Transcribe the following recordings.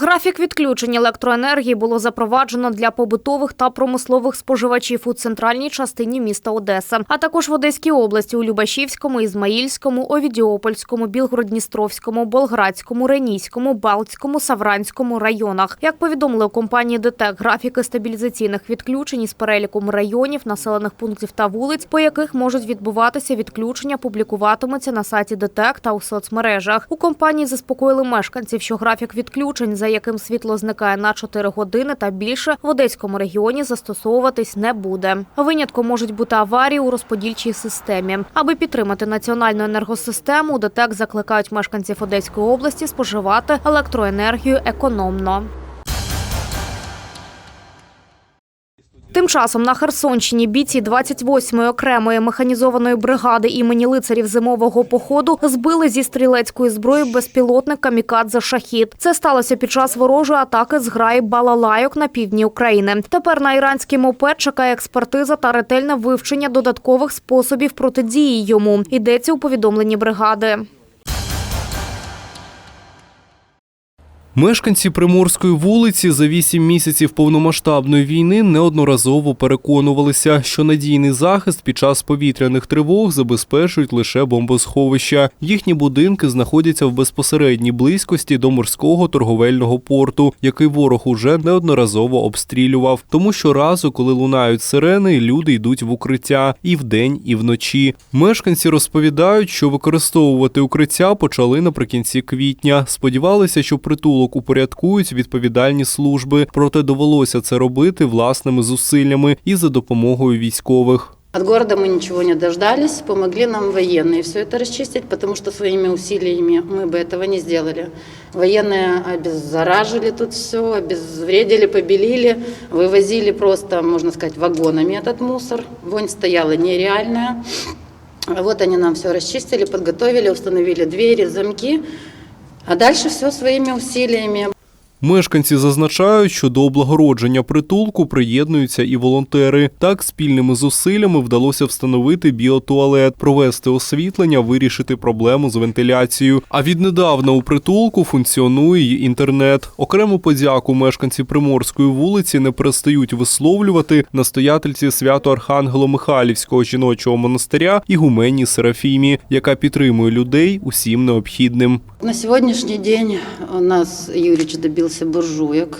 Графік відключень електроенергії було запроваджено для побутових та промислових споживачів у центральній частині міста Одеса, а також в Одеській області у Любашівському, Ізмаїльському, Овідіопольському, Білгородністровському, Болградському, Ренійському, Балтському, Савранському районах. Як повідомили у компанії ДТЕК, графіки стабілізаційних відключень із переліком районів, населених пунктів та вулиць, по яких можуть відбуватися відключення, публікуватимуться на сайті ДТЕК та у соцмережах. У компанії заспокоїли мешканців, що графік відключень, за яким світло зникає на 4 години та більше, в Одеському регіоні застосовуватись не буде. Винятком можуть бути аварії у розподільчій системі. Аби підтримати національну енергосистему, ДТЕК закликають мешканців Одеської області споживати електроенергію економно. Тим часом на Херсонщині бійці 28-ї окремої механізованої бригади імені лицарів зимового походу збили зі стрілецької зброї безпілотник камікадзе шахід. Це сталося під час ворожої атаки з граї балалайок на півдні України. Тепер на іранський мопед чекає експертиза та ретельне вивчення додаткових способів протидії йому. Йдеться у повідомленні бригади. Мешканці Приморської вулиці за вісім місяців повномасштабної війни неодноразово переконувалися, що надійний захист під час повітряних тривог забезпечують лише бомбосховища. Їхні будинки знаходяться в безпосередній близькості до морського торговельного порту, який ворог уже неодноразово обстрілював. Тому що разу, коли лунають сирени, люди йдуть в укриття і вдень, і вночі. Мешканці розповідають, що використовувати укриття почали наприкінці квітня. Сподівалися, що притулок упорядкують відповідальні служби, проте довелося це робити власними зусиллями і за допомогою військових. От города мы ничего не дождались, помогли нам военные все это расчистить, потому что своими усилиями мы бы этого не сделали. Военные обеззаражили тут все, обезвредили, побелили, вывозили просто, можно сказать, вагонами этот мусор. Вонь стояла нереальная. Вот они нам все расчистили, подготовили, установили двери, замки. А дальше все своими усилиями. Мешканці зазначають, що до облагородження притулку приєднуються і волонтери. Так, спільними зусиллями вдалося встановити біотуалет, провести освітлення, вирішити проблему з вентиляцією. А віднедавна у притулку функціонує й інтернет. Окрему подяку мешканці Приморської вулиці не перестають висловлювати настоятельці свято Архангело-Михайлівського жіночого монастиря і гумені Серафімі, яка підтримує людей усім необхідним. На сегодняшний день у нас Юрич добился буржуек.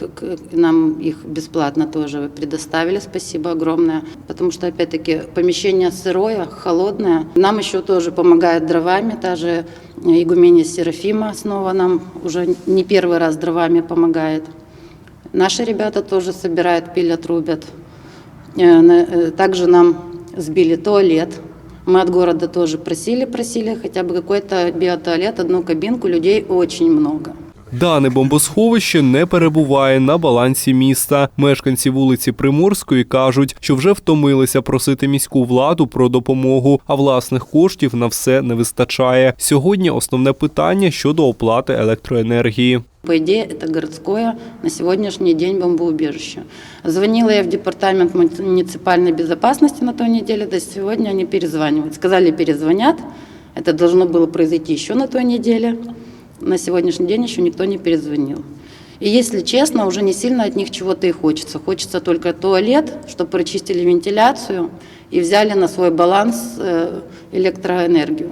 Нам их бесплатно тоже предоставили. Спасибо огромное. Потому что, опять-таки, помещение сырое, холодное. Нам еще тоже помогает дровами. Та же игуменя Серафима снова нам уже не первый раз дровами помогает. Наши ребята тоже собирают, пилят, рубят. Э, э, Также нам сбили туалет. Мы от города тоже просили, просили хотя бы какой-то биотуалет, одну кабинку, людей очень много. Дане бомбосховище не перебуває на балансі міста. Мешканці вулиці Приморської кажуть, що вже втомилися просити міську владу про допомогу, а власних коштів на все не вистачає. Сьогодні основне питання щодо оплати електроенергії. По идее, это городское на сегодняшний день бомбоубежище. Звонила я в департамент муниципальной безопасности на той неделе, до сегодня они перезванивают. Сказали, перезвонят. Это должно было произойти еще на той неделе. На сегодняшний день еще никто не перезвонил. И если честно, уже не сильно от них чего-то и хочется. Хочется только туалет, чтобы прочистили вентиляцию и взяли на свой баланс э, электроэнергию.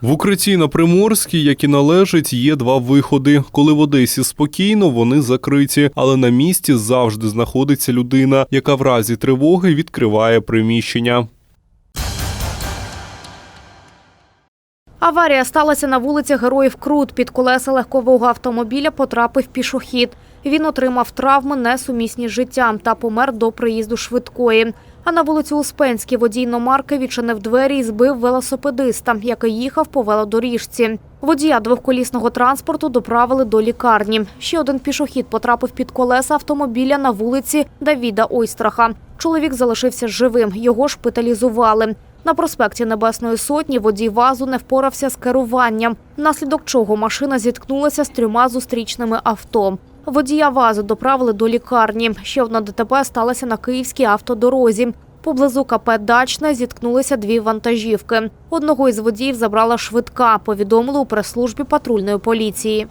В укритті на Приморській, як і належить, є два виходи. Коли в Одесі спокійно, вони закриті, але на місці завжди знаходиться людина, яка в разі тривоги відкриває приміщення. Аварія сталася на вулиці Героїв Крут. Під колеса легкового автомобіля потрапив пішохід. Він отримав травми, несумісні з життям та помер до приїзду швидкої. А на вулиці Успенській водій іномарки відчинив двері і збив велосипедиста, який їхав по велодоріжці. Водія двохколісного транспорту доправили до лікарні. Ще один пішохід потрапив під колеса автомобіля на вулиці Давіда Ойстраха. Чоловік залишився живим. Його шпиталізували. На проспекті Небесної Сотні водій вазу не впорався з керуванням, внаслідок чого машина зіткнулася з трьома зустрічними авто. Водія вазу доправили до лікарні. Ще одна ДТП сталася на київській автодорозі. Поблизу КП Дачне зіткнулися дві вантажівки. Одного із водіїв забрала швидка, повідомили у прес-службі патрульної поліції.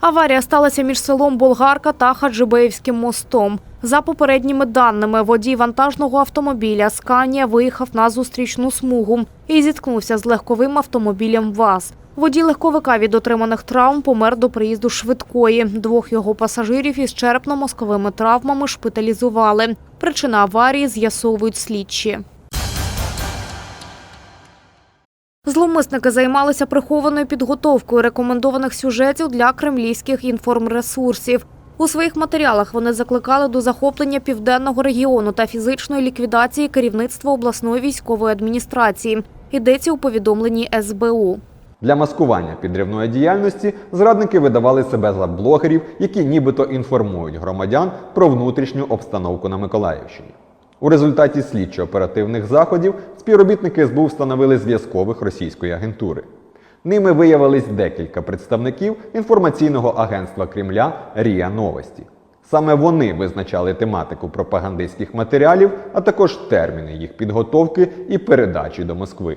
Аварія сталася між селом Болгарка та Хаджибеївським мостом. За попередніми даними, водій вантажного автомобіля Сканія виїхав на зустрічну смугу і зіткнувся з легковим автомобілем ВАЗ. Водій легковика від отриманих травм помер до приїзду швидкої. Двох його пасажирів із черепно-мозковими травмами шпиталізували. Причина аварії з'ясовують слідчі. Зловмисники займалися прихованою підготовкою рекомендованих сюжетів для кремлівських інформресурсів. У своїх матеріалах вони закликали до захоплення південного регіону та фізичної ліквідації керівництва обласної військової адміністрації. Йдеться у повідомленні СБУ. Для маскування підривної діяльності зрадники видавали себе за блогерів, які нібито інформують громадян про внутрішню обстановку на Миколаївщині. У результаті слідчо-оперативних заходів співробітники СБУ встановили зв'язкових російської агентури. Ними виявились декілька представників інформаційного агентства Кремля Рія Новості. Саме вони визначали тематику пропагандистських матеріалів, а також терміни їх підготовки і передачі до Москви.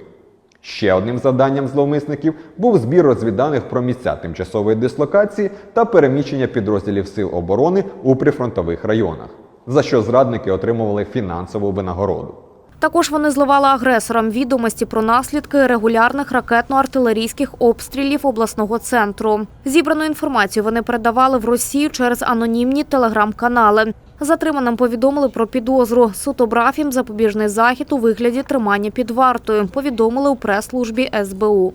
Ще одним завданням зловмисників був збір розвідданих про місця тимчасової дислокації та переміщення підрозділів сил оборони у прифронтових районах, за що зрадники отримували фінансову винагороду. Також вони зливали агресорам відомості про наслідки регулярних ракетно-артилерійських обстрілів обласного центру. Зібрану інформацію вони передавали в Росію через анонімні телеграм-канали. Затриманим повідомили про підозру. Суд обрав їм запобіжний захід у вигляді тримання під вартою. Повідомили у прес-службі СБУ.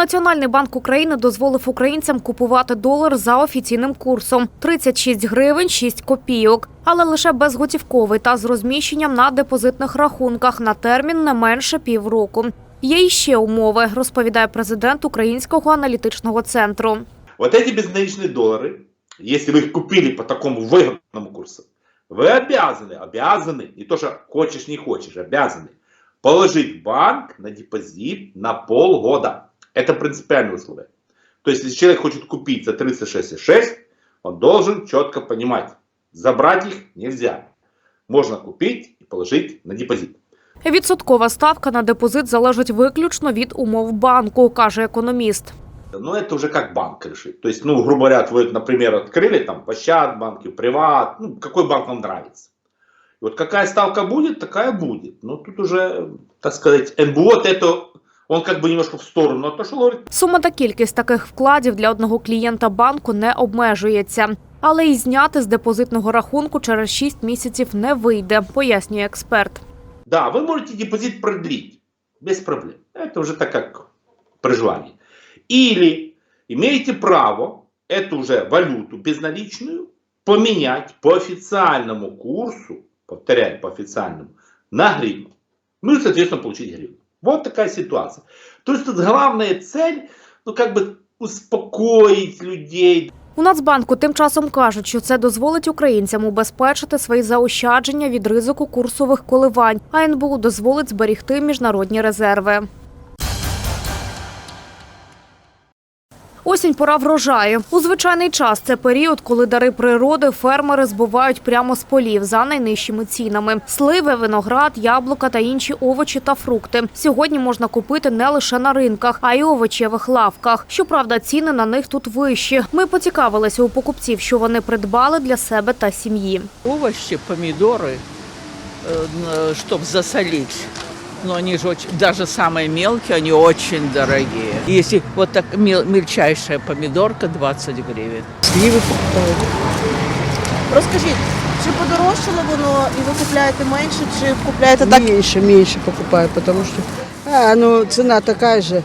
Національний банк України дозволив українцям купувати долар за офіційним курсом 36 гривень 6 копійок, але лише безготівковий та з розміщенням на депозитних рахунках на термін не менше півроку. Є іще умови, розповідає президент Українського аналітичного центру. Вот эти безналичные доллары, если вы их купили по такому выгодному курсу, вы обязаны, обязаны, не то что хочешь, не хочешь, обязаны положить в банк на депозит на полгода. Это принципиальное условие. То есть, если человек хочет купить за 36,6, он должен четко понимать, забрать их нельзя. Можно купить и положить на депозит. Відсоткова ставка на депозит залежить виключно від умов банку, каже економіст. Но это уже как банк решит. То есть, ну, грубо говоря, вы, например, открыли там Пощад банки, Приват, ну, какой банк вам нравится. И вот какая ставка будет, такая будет. Но тут уже, так сказать, НБО вот это, он как бы немножко в сторону отошел, говорит, Сума та кількість таких вкладів для одного клієнта банку не обмежується. Але і зняти з депозитного рахунку через 6 місяців не вийде, пояснює експерт. да, вы можете депозит продлить без проблем. Это уже так как при желании. Или имеете право эту уже валюту безналичную поменять по официальному курсу, повторяю, по официальному, на гривну. Ну и, соответственно, получить гривну. Вот такая ситуация. То есть тут главная цель, ну как бы успокоить людей, У Нацбанку тим часом кажуть, що це дозволить українцям убезпечити свої заощадження від ризику курсових коливань, а НБУ дозволить зберігти міжнародні резерви. Осінь пора врожаю. У звичайний час це період, коли дари природи фермери збувають прямо з полів за найнижчими цінами: сливи, виноград, яблука та інші овочі та фрукти. Сьогодні можна купити не лише на ринках, а й овочевих лавках. Щоправда, ціни на них тут вищі. Ми поцікавилися у покупців, що вони придбали для себе та сім'ї. овощи, помидоры, чтобы засолить. Но они же очень, даже самые мелкие, они очень дорогие. Если вот так мел- мельчайшая помидорка 20 гривен. Сливи покупаю. Розкажіть, чи подорожчало воно і ви купляєте менше, чи купляєте так? Меньше, меньше покупаю, потому что а, ну, цена такая же.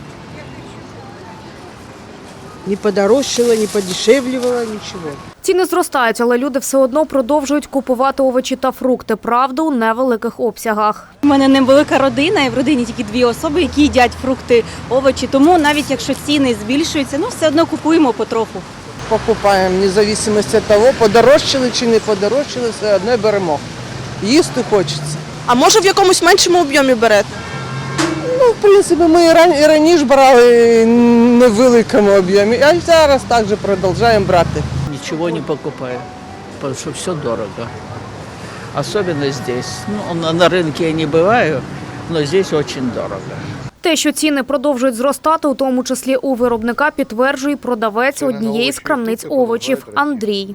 Не подорожчала, не подешевливала, ничего. Ціни зростають, але люди все одно продовжують купувати овочі та фрукти. Правда, у невеликих обсягах. У мене невелика родина, і в родині тільки дві особи, які їдять фрукти, овочі. Тому навіть якщо ціни збільшуються, ну все одно купуємо потроху. Покупаємо, независимо від того, подорожчали чи не подорожчали, все одно беремо. Їсти хочеться. А може в якомусь меншому об'ємі берете? Ну, в принципі, ми і раніше брали в невеликому об'ємі, а зараз також продовжуємо брати Ничего не покупаю, потому что все дорого. Особенно здесь. Ну, на, на рынке я не бываю, но здесь очень дорого. Те, що ціни продовжують зростати, у тому числі у виробника, підтверджує продавець однієї з крамниць овочів Андрій.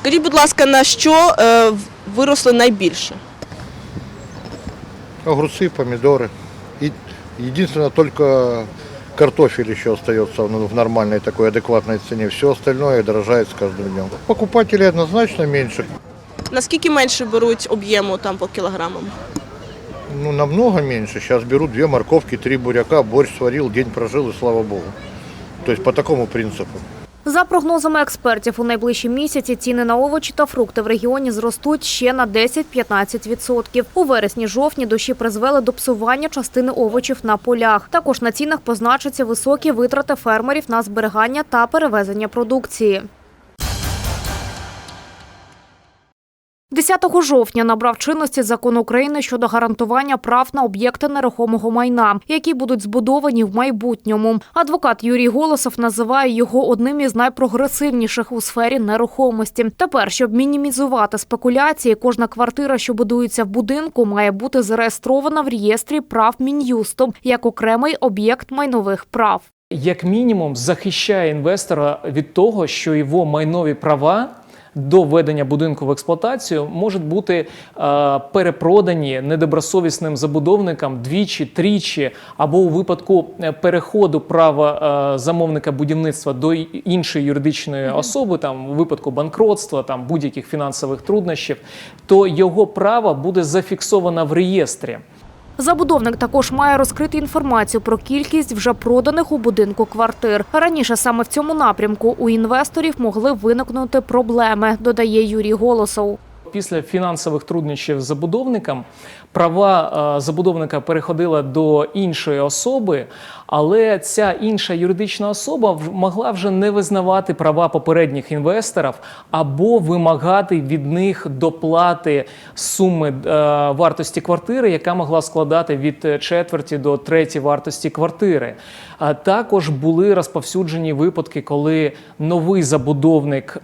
Скажіть, будь ласка, на що е, виросли найбільше? Огурцы, помидоры. И единственное, только картофель еще остается в нормальной такой адекватной цене. Все остальное дорожает с каждым днем. Покупателей однозначно меньше. Наскільки менше беруть об'єму там по кілограмам? Ну, намного меньше. Сейчас берут две морковки, три буряка, борщ сварил, день прожил и слава богу. То есть по такому принципу. За прогнозами експертів, у найближчі місяці ціни на овочі та фрукти в регіоні зростуть ще на 10-15%. У вересні-жовтні дощі призвели до псування частини овочів на полях. Також на цінах позначаться високі витрати фермерів на зберігання та перевезення продукції. 10 жовтня набрав чинності закон України щодо гарантування прав на об'єкти нерухомого майна, які будуть збудовані в майбутньому. Адвокат Юрій Голосов називає його одним із найпрогресивніших у сфері нерухомості. Тепер, щоб мінімізувати спекуляції, кожна квартира, що будується в будинку, має бути зареєстрована в реєстрі прав Мін'юсту як окремий об'єкт майнових прав. як мінімум захищає інвестора від того, що його майнові права. До введення будинку в експлуатацію можуть бути е, перепродані недобросовісним забудовникам двічі, тричі, або у випадку е, переходу права е, замовника будівництва до іншої юридичної особи, там у випадку банкротства, там будь-яких фінансових труднощів, то його право буде зафіксовано в реєстрі. Забудовник також має розкрити інформацію про кількість вже проданих у будинку квартир. Раніше саме в цьому напрямку у інвесторів могли виникнути проблеми, додає Юрій Голосов. Після фінансових труднощів з забудовником права е, забудовника переходила до іншої особи, але ця інша юридична особа могла вже не визнавати права попередніх інвесторів або вимагати від них доплати суми е, вартості квартири, яка могла складати від четверті до треті вартості квартири. А також були розповсюджені випадки, коли новий забудовник е,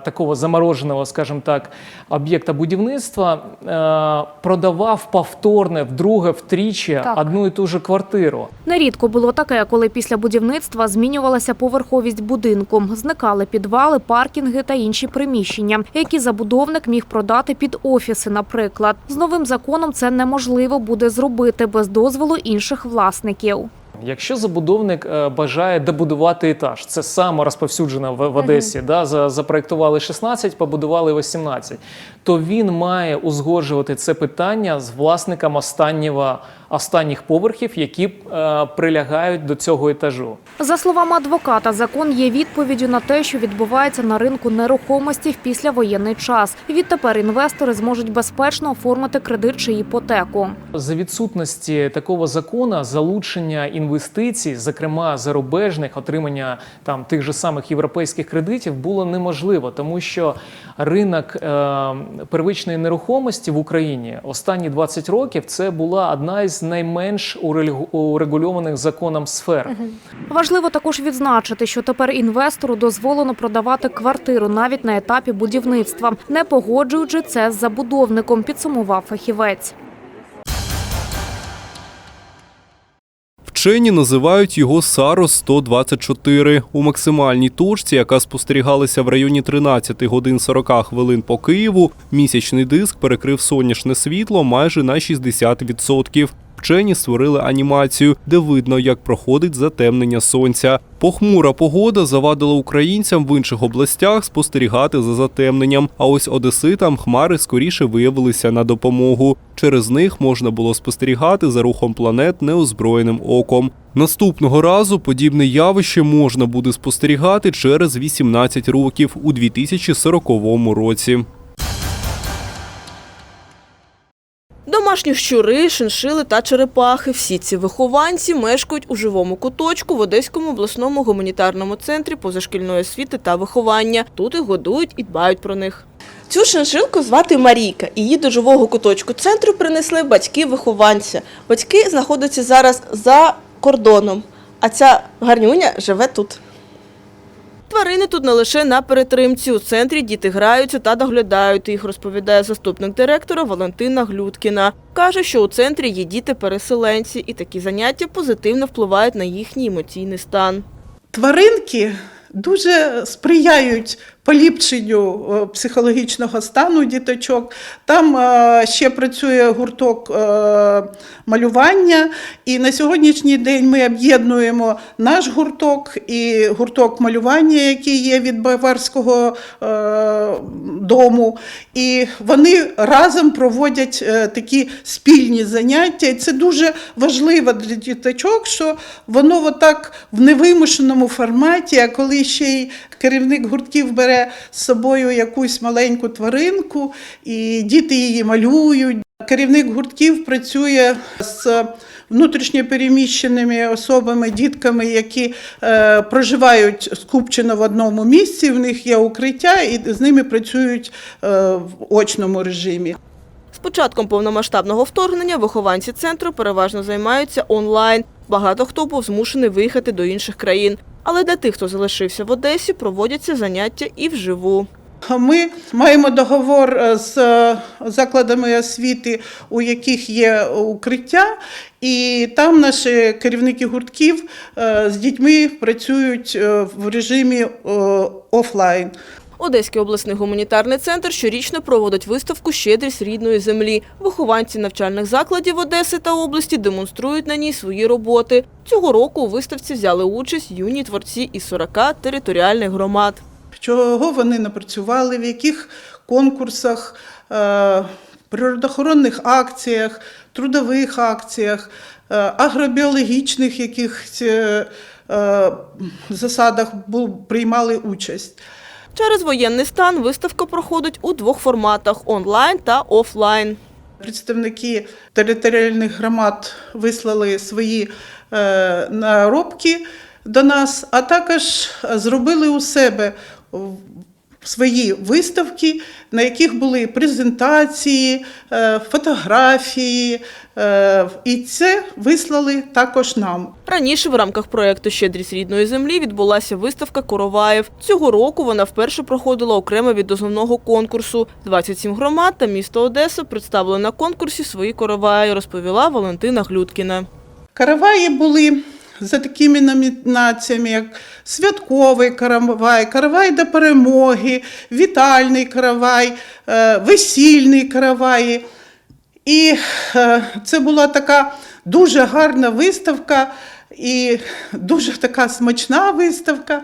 такого замороженого, скажімо так, об'єкта будівництва е, продавав повторне вдруге, втричі Так. одну і ту же квартиру. Нерідко було таке, коли після будівництва змінювалася поверховість будинку, зникали підвали, паркінги та інші приміщення, які забудовник міг продати під офіси. Наприклад, з новим законом це неможливо буде зробити без дозволу інших власників. Якщо забудовник е, бажає добудувати етаж, це саме розповсюджено в, Одесі, да, за, запроектували 16, побудували 18, то він має узгоджувати це питання з власником останнього, останніх поверхів, які е, прилягають до цього етажу. За словами адвоката, закон є відповіддю на те, що відбувається на ринку нерухомості в післявоєнний час. Відтепер інвестори зможуть безпечно оформити кредит чи іпотеку. За відсутності такого закону залучення інвестицій, зокрема зарубежних, отримання там тих же самих європейських кредитів, було неможливо, тому що ринок е, первичної нерухомості в Україні останні 20 років це була одна із найменш урегу- урегульованих законом сфер. Важливо також відзначити, що тепер інвестору дозволено продавати квартиру навіть на етапі будівництва, не погоджуючи це з забудовником, підсумував фахівець. Вчені називають його Сарос 124 у максимальній точці, яка спостерігалася в районі 13 годин 40 хвилин по Києву. Місячний диск перекрив сонячне світло майже на 60%. Вчені створили анімацію, де видно, як проходить затемнення сонця. Похмура погода завадила українцям в інших областях спостерігати за затемненням. А ось одеситам хмари скоріше виявилися на допомогу. Через них можна було спостерігати за рухом планет неозброєним оком. Наступного разу подібне явище можна буде спостерігати через 18 років у 2040 році. Домашні щури, шиншили та черепахи. Всі ці вихованці мешкають у живому куточку в Одеському обласному гуманітарному центрі позашкільної освіти та виховання. Тут їх годують і дбають про них. Цю шиншилку звати Марійка. Її до живого куточку центру принесли батьки вихованця. Батьки знаходяться зараз за кордоном, а ця гарнюня живе тут. Тварини тут не лише на перетримці. У центрі діти граються та доглядають їх, розповідає заступник директора Валентина Глюткіна. Каже, що у центрі є діти-переселенці, і такі заняття позитивно впливають на їхній емоційний стан. Тваринки дуже сприяють поліпшенню е, психологічного стану діточок. Там е, ще працює гурток е, малювання, і на сьогоднішній день ми об'єднуємо наш гурток і гурток малювання, який є від Баварського дому. І вони разом проводять такі спільні заняття. І це дуже важливо для діточок, що воно отак в невимушеному форматі, а коли ще й керівник гуртків бере з собою якусь маленьку тваринку, і діти її малюють. Керівник гуртків працює з внутрішньопереміщеними особами, дітками, які е, проживають скупчено в одному місці. В них є укриття, і з ними працюють е, в очному режимі. З початком повномасштабного вторгнення вихованці центру переважно займаються онлайн. Багато хто був змушений виїхати до інших країн. Але для тих, хто залишився в Одесі, проводяться заняття і вживу. Ми маємо договор е, з е, закладами освіти, у яких є укриття, і там наші керівники гуртків е, з дітьми працюють в режимі офлайн. Одеський обласний гуманітарний центр щорічно проводить виставку «Щедрість рідної землі». Вихованці навчальних закладів Одеси та області демонструють на ній свої роботи. Цього року у виставці взяли участь юні творці із 40 територіальних громад. Чого вони напрацювали, в яких конкурсах, е, природоохоронних акціях, трудових акціях, е, агробіологічних якихось е, засадах приймали участь. Через воєнний стан виставка проходить у двох форматах – онлайн та офлайн. Представники територіальних громад вислали свої е, наробки до нас, а також зробили у себе свої виставки, на яких були презентації, е, фотографії, е, і це вислали також нам. Раніше в рамках проєкту «Щедрість рідної землі» відбулася виставка «Короваїв». Цього року вона вперше проходила окремо від основного конкурсу. 27 громад та місто Одеса представили на конкурсі свої короваї, розповіла Валентина Глюткіна. Караваї були за такими номінаціями, як святковий каравай, каравай до перемоги, вітальний каравай, е, весільний каравай. І е, це була така дуже гарна виставка і дуже така смачна виставка.